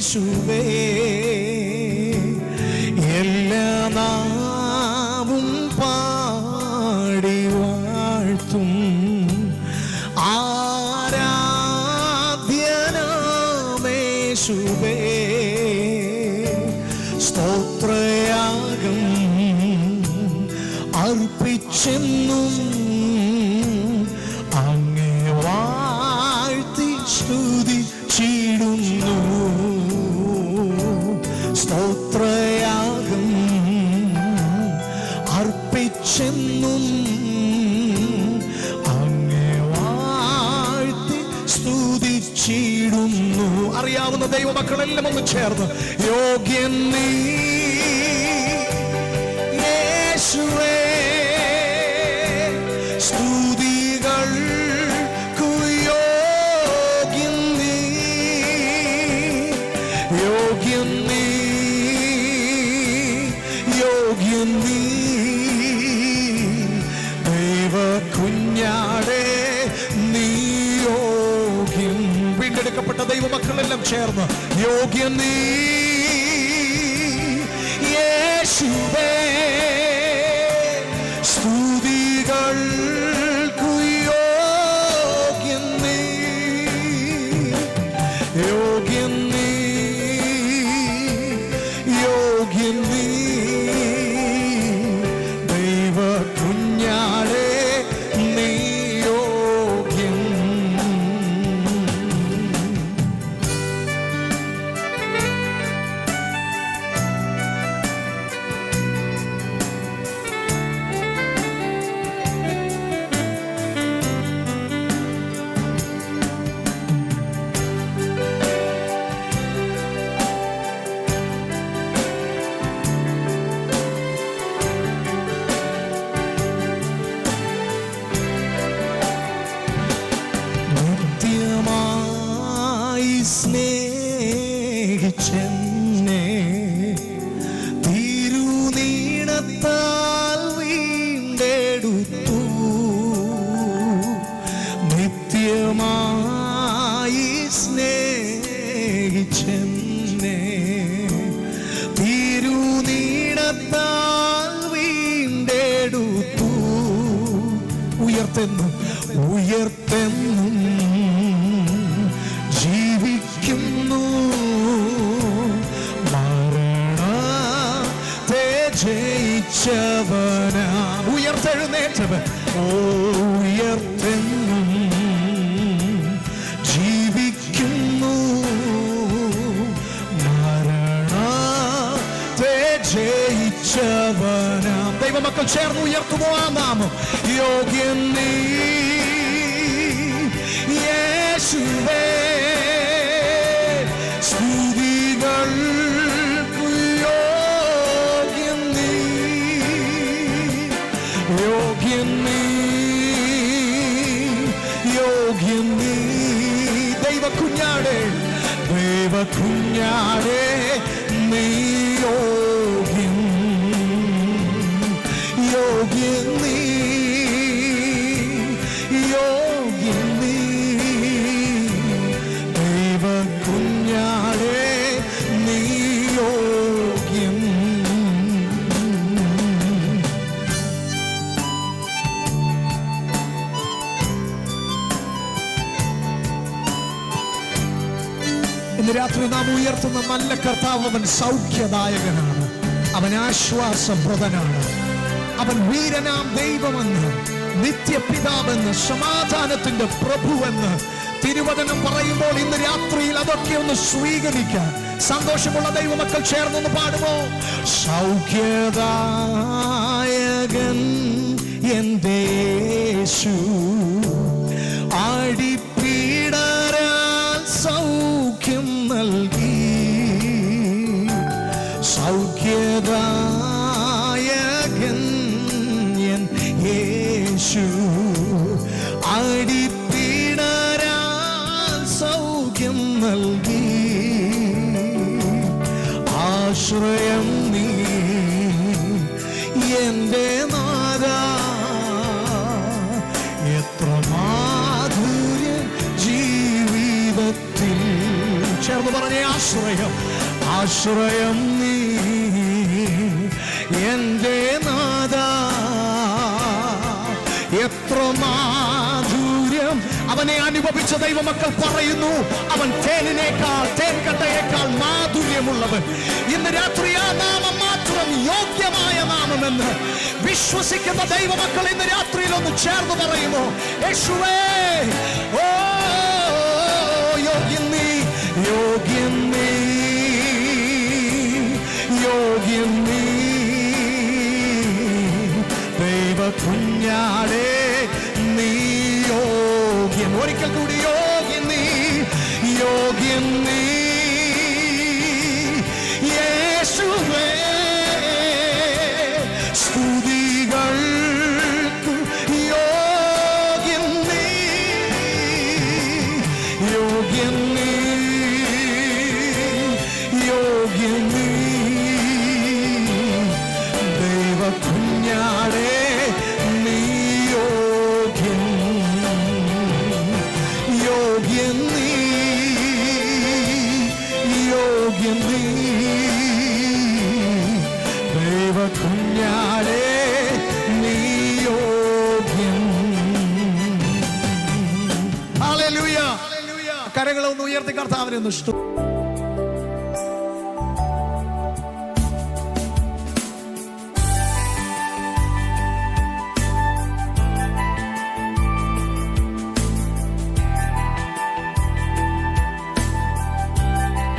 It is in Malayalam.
യേശുവേ എല്ലാ നാവും പാടി വാഴ്ത്തും. ആരാധ്യനാമേശുവേ സ്തോത്രയാഗം അർപ്പിച്ചെന്നും അറിയാവുന്ന ദൈവമക്കളെല്ലാം ഒന്ന് ചേർന്ന്. യോഗ്യൻ നീ യേശുവേ സ്തുതികൾ യോഗ്യൻ നീ യോഗ്യൻ നീ യോഗ്യൻ നീ. ദൈവ കുഞ്ഞാടേ വീണ്ടെടുക്കപ്പെട്ട ദൈവമക്കളെല്ലാം ചേർന്ന് യോഗ്യ നീ യേശുവേ സ്തുതികൾക്കു ഉയർത്തെന്നും ഉയർത്തെന്നും ജീവിക്കുന്നു. മരണ ജയിച്ചവനാ. ഉയർത്തെഴുന്നേറ്റവൻ. ഓ ഉയർത്തെന്നും ജയിച്ചവനാം മക്കൾ ചേർന്ന് ഉയർത്തുമോ ആ നാമം യേശുവേ സ്തുതികൾ യോഗ്യൻ നീ യോഗ്യൻ നീ യോഗ്യൻ നീ ദൈവ കുഞ്ഞാടേ ദൈവ ഇന്ന് രാത്രി നാം ഉയർത്തുന്ന നല്ല കർത്താവ് അവൻ സൗഖ്യദായകനാണ്. അവൻ ആശ്വാസപ്രദനാണ്. അവൻ വീരനാം ദൈവമെന്ന് നിത്യപിതാവെന്ന് സമാധാനത്തിന്റെ പ്രഭുവെന്ന് തിരുവചനം പറയുമ്പോൾ ഇന്ന് രാത്രിയിൽ അതൊക്കെ ഒന്ന് സ്വീകരിക്കാൻ സന്തോഷമുള്ള ദൈവമക്കൾ ചേർന്നൊന്ന് പാടുമോ? സൗഖ്യദായകൻ എന്റെ ആശ്രയം നീ എന്റെ നാരാ. എത്ര മാധുര്യ ജീവിതത്തിൽ. ചേർന്ന് പറഞ്ഞേ ആശ്രയം ആശ്രയം നീ എന്റെ നാദ എത്ര മാധുര്യം അവനെ അനുഭവിച്ച ദൈവമക്കൾ പറയുന്നു അവൻ തേനിനേക്കാൾ തേൻകട്ടയേക്കാൾ മാധുര്യമുള്ളവൻ. ഇന്ന് രാത്രി ആ നാമം മാത്രം യോഗ്യമായ നാമമെന്ന് വിശ്വസിക്കുന്ന ദൈവമക്കൾ ഇന്ന് രാത്രിയിൽ ഒന്ന് ചേർന്ന് പറയുന്നു യേശുവേ ഓ യോഗ്യൻ നീ യോഗ്യൻ നീ ദൈവ കുഞ്ഞാടേ നീ യോഗ്യൻ ഒരിക്കൽ കൂടി യോഗ്യൻ നീ യോഗ്യൻ നീ. യേശുവേ. ഉയർത്തി കർത്താവിനെ ഒന്ന് ഇഷ്ടം.